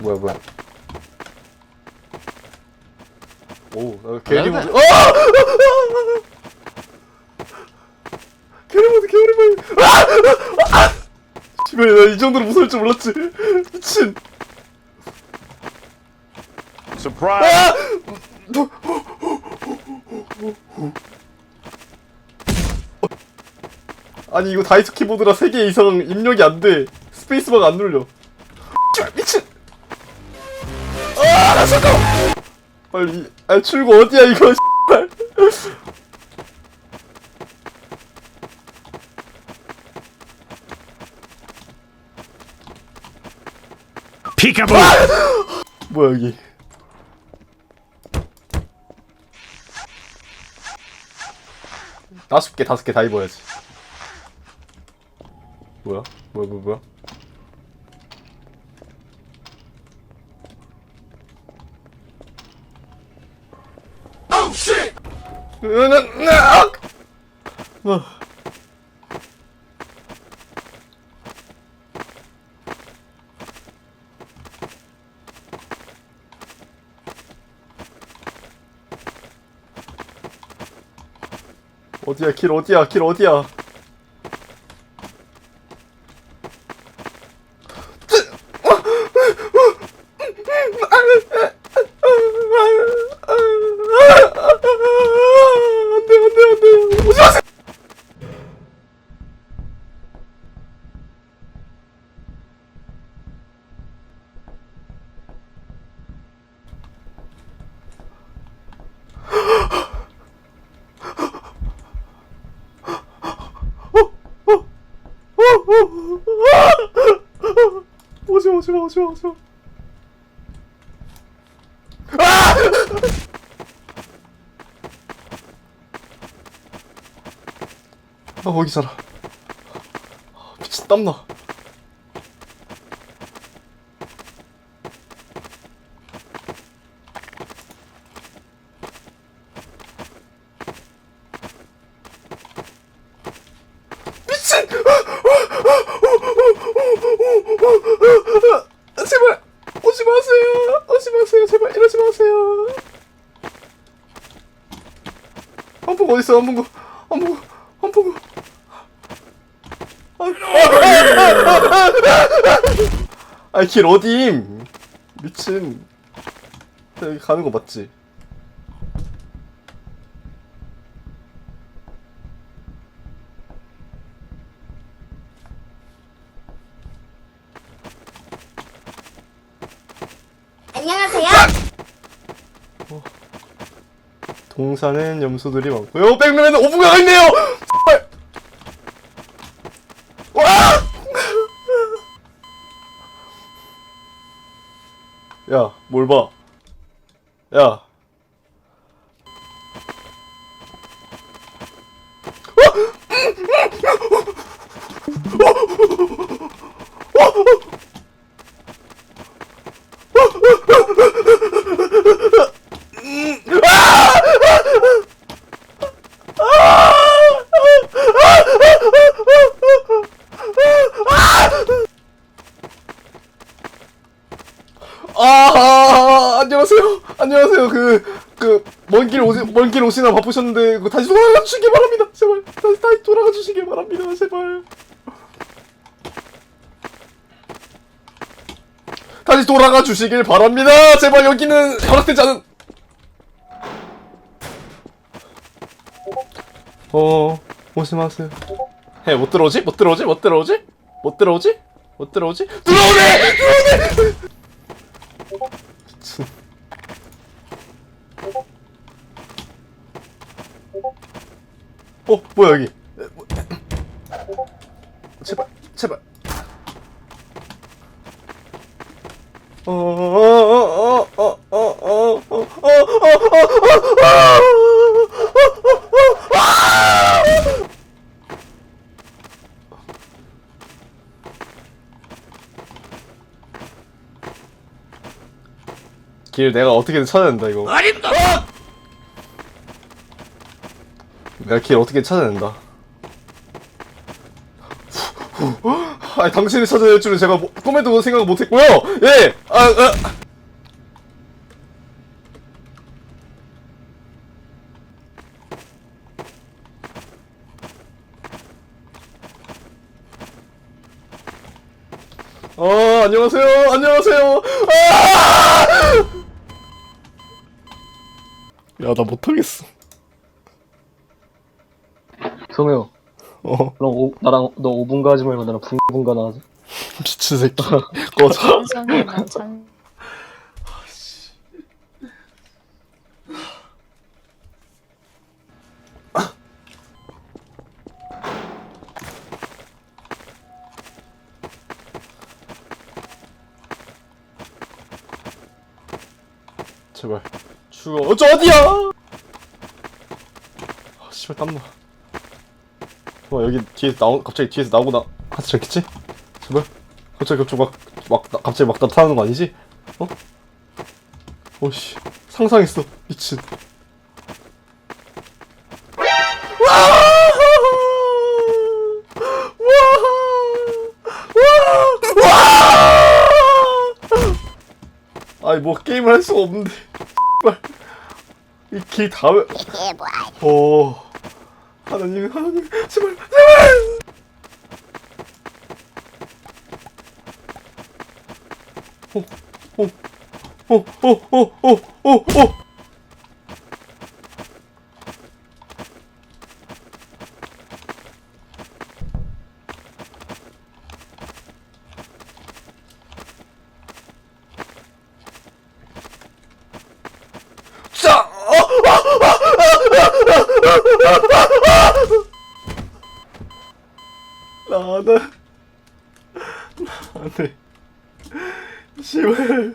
뭐야 뭐야. 오 나 게리 모드 어! 게리 모드 모드 아! 집에 나이 정도로 무서울 줄 몰랐지. 미친. Surprise! 아니 이거 다이소 키보드라 3개 이상 입력이 안돼. 스페이스바가 안 눌려. 미친 잠깐 빨리 아 출구 어디야 이거 씨발. Peekaboo! 뭐야 여기? 다섯 개 다섯 개 다 입어야지. 뭐야? 뭐야 뭐야 뭐야 어. 어디야 길 어디야 길 어디야 안돼 안돼 안돼 오지 마세요 오지 마 오지 마 오지 마 오지 마아 거기 살아 아, 미친 땀나 제발 오지 마세요. 오지 마세요. 제발 이러지 마세요. 한풍 어딨어? 한풍구 한풍구 한풍구 아이 길 어디임 미친. 나 여기 가는 거 맞지 안녕하세요. 동산엔 염소들이 많고요 백룸에는 오브가가 있네요! 야, 뭘 봐? 야. 아, 안녕하세요. 안녕하세요. 그, 그, 먼 길 오시, 먼길 오시나 바쁘셨는데, 그, 다시 돌아가 주시기 바랍니다. 제발. 다시, 다시 돌아가 주시기 바랍니다. 제발. 다시 돌아가 주시길 바랍니다. 제발 여기는 허락되지 않은. 어, 오지 마세요. 해, 못 들어오지? 못 들어오지? 못 들어오지? 못 들어오지? 못 들어오지? 들어오네! 들어오네! 어 뭐야 여기 제발 제발 길 내가 어떻게든 찾아낸다 이거 어림도 내가 길 어떻게 찾아낸다 아, 당신을 찾아낼 줄은 제가 뭐- 꿈에도 생각 못했고요. 예, 아, 아. 어, 안녕하세요. 안녕하세요. 아! 야, 나 못하겠어. 성우요. 어, 그럼 오, 나랑 너 5분가 하지 말고 나랑 분분가 나가자. 미친 새끼. 꺼져. 찬성이 나 찬 제발. 죽어. 어, 저 어디야? 아, 씨발 땀나. 와 여기 뒤에서 나오 갑자기 뒤에서 나오고 나 하지 않겠지? 제발. 갑자기 갑자기 막, 막 나- 갑자기 막 나타나는 거 아니지? 어? 오씨 상상했어 미친. 아니 뭐 게임을 할 수가 없는데. 이 길 다음에. 오. 하나님, 하나님, 제발, 제발! 오, 오, 오, 오, 오, 오, 오, 오! 자! 어! 나는 안 돼 씨발